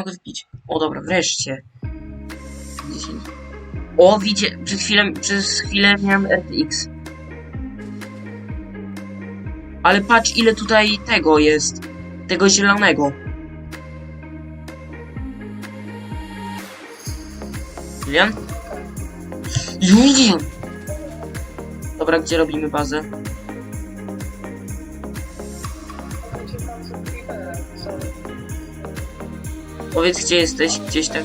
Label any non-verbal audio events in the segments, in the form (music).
mogę wbić. O dobra, wreszcie. 10. O, widzicie, przed chwilą, przez chwilę miałem RTX. Ale patrz, ile tutaj tego jest. Tego zielonego. Julian? Julian! Dobra, gdzie robimy bazę? Powiedz, gdzie jesteś? Gdzieś tak.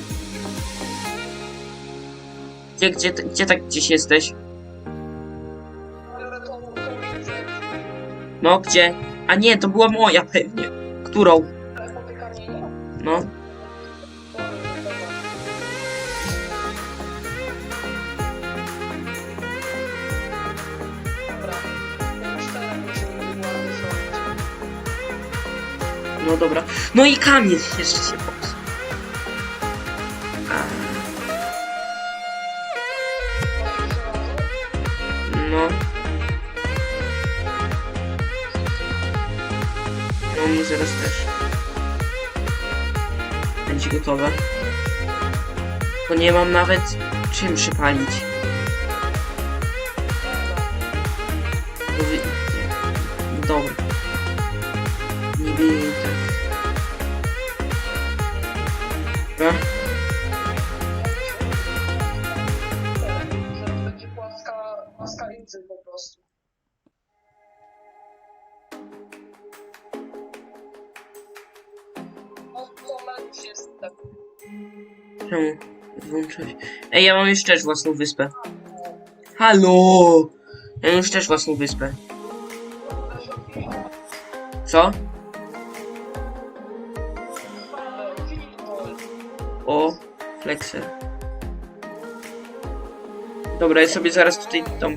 Gdzie, gdzie, gdzie tak gdzieś jesteś? No, gdzie? A nie, to była moja pewnie. Którą? No. No dobra. No i kamień jeszcze się Mnie zaraz też. Będzie gotowe. To nie mam nawet czym przypalić. Już jest tak. Włączać. Ej, ja mam już też własną wyspę. Halo! Ja mam już też własną wyspę. Co? O, flexer. Dobra, ja sobie zaraz tutaj tą...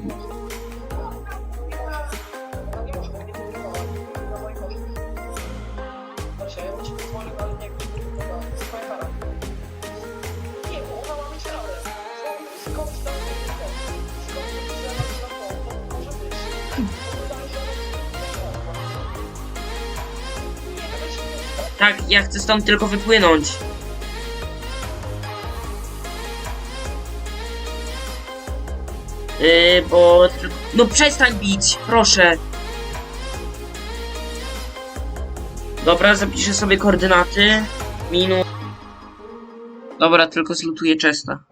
Tak, ja chcę stąd tylko wypłynąć. Yy, bo... No przestań bić, proszę. Dobra, zapiszę sobie koordynaty. Minut. Dobra, tylko zlutuję Chesta.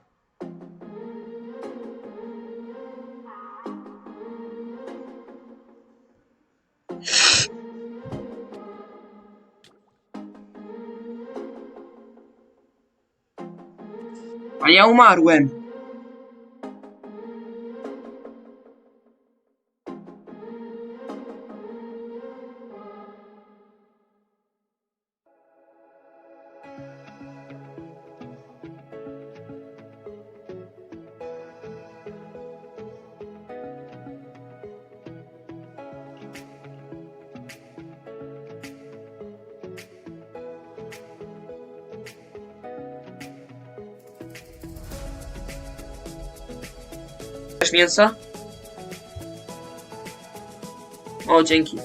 A ja umarłem. Chcesz mięsa? O, dzięki.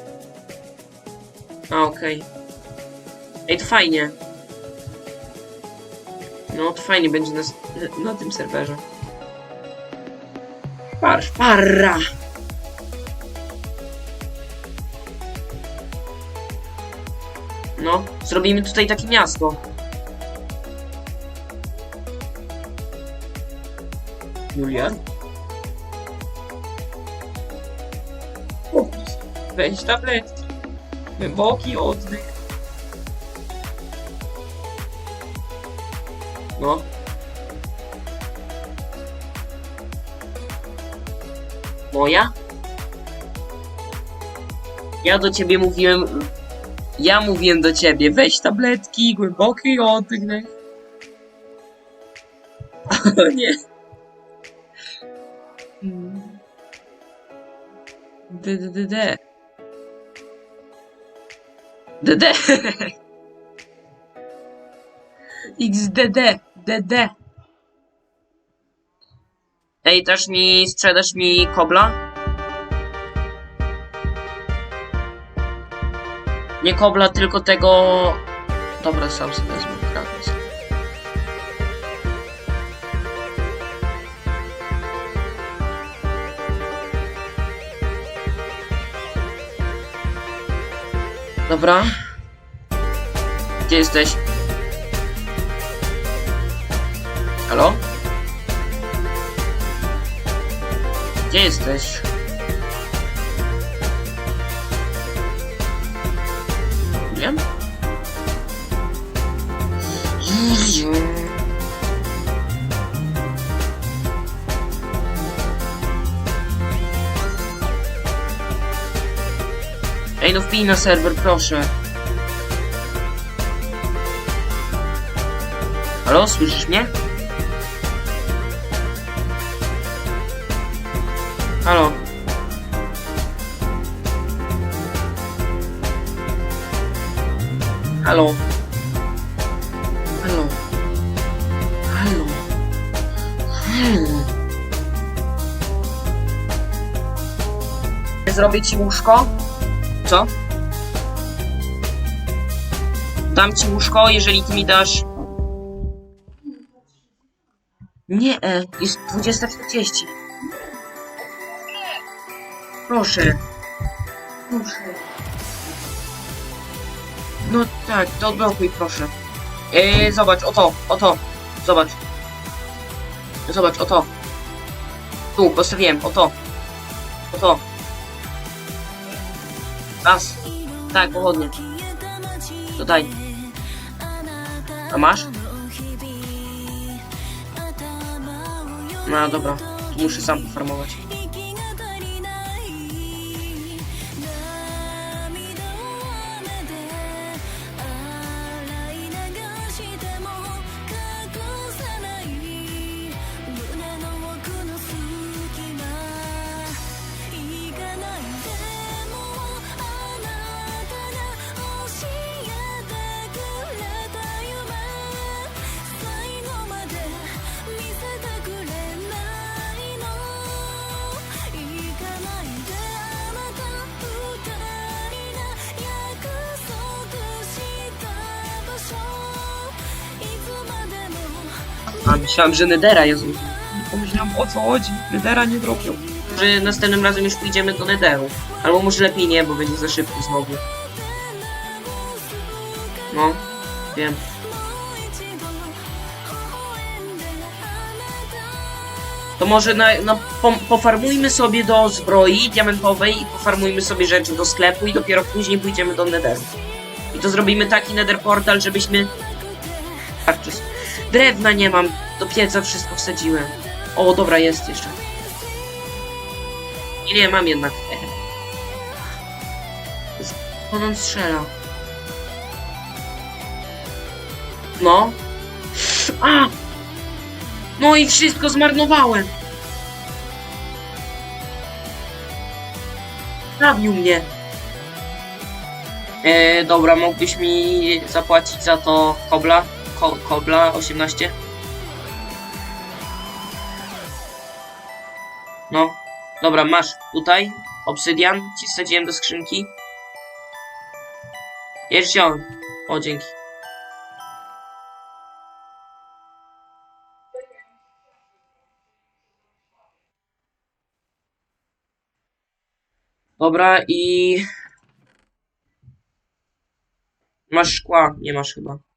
A, okej. Ej, to fajnie. No, to fajnie będzie na, na tym serwerze. Par, parra! No, zrobimy tutaj takie miasto. Julian? Weź tabletki. Głęboki oddech. No. Moja? Ja do ciebie mówiłem... Ja mówiłem do ciebie, weź tabletki, głęboki oddech. (laughs) O nie. Mm. D, d, d, d. DD. XDD. DD. Ej, też mi sprzedasz mi kobla? Nie kobla, tylko tego... Dobra, sam sobie wezmę Dobra. Gdzie jesteś? Halo? Gdzie jesteś? Wpij na serwer, proszę. Halo, słyszysz mnie? Halo. Halo. Halo. Halo. Halo. Zrobię ci łóżko? Co? Dam ci łóżko, jeżeli ty mi dasz. Nie, e, jest 20.40. Proszę. Proszę. No tak, to odblokuj, proszę. E, zobacz, oto, oto. Zobacz. Zobacz, oto. Tu, postawiłem, oto. Oto. Raz. Tak, pochodnie. Tutaj. A masz? No dobra, muszę sam pofarmować. A myślałem, że Nedera jest. Pomyślałem o co chodzi. Nedera nie dropią. Może następnym razem już pójdziemy do Nederu. Albo może lepiej nie, bo będzie za szybko znowu. No, wiem. To może na, na, po, pofarmujmy sobie do zbroi diamentowej i pofarmujmy sobie rzeczy do sklepu i dopiero później pójdziemy do Nederu. I to zrobimy taki Nether Portal, żebyśmy... Drewna nie mam. Do pieca wszystko wsadziłem. O, dobra, jest jeszcze. Nie, nie, mam jednak. On on strzela. No. A! No i wszystko zmarnowałem. Zabił mnie. E, dobra, mógłbyś mi zapłacić za to kobla? Ko kobla 18? No, dobra, masz tutaj obsydian, ci wsadziłem do skrzynki. Już wziąłem. O, dzięki. Dobra i... Masz szkła? Nie masz chyba.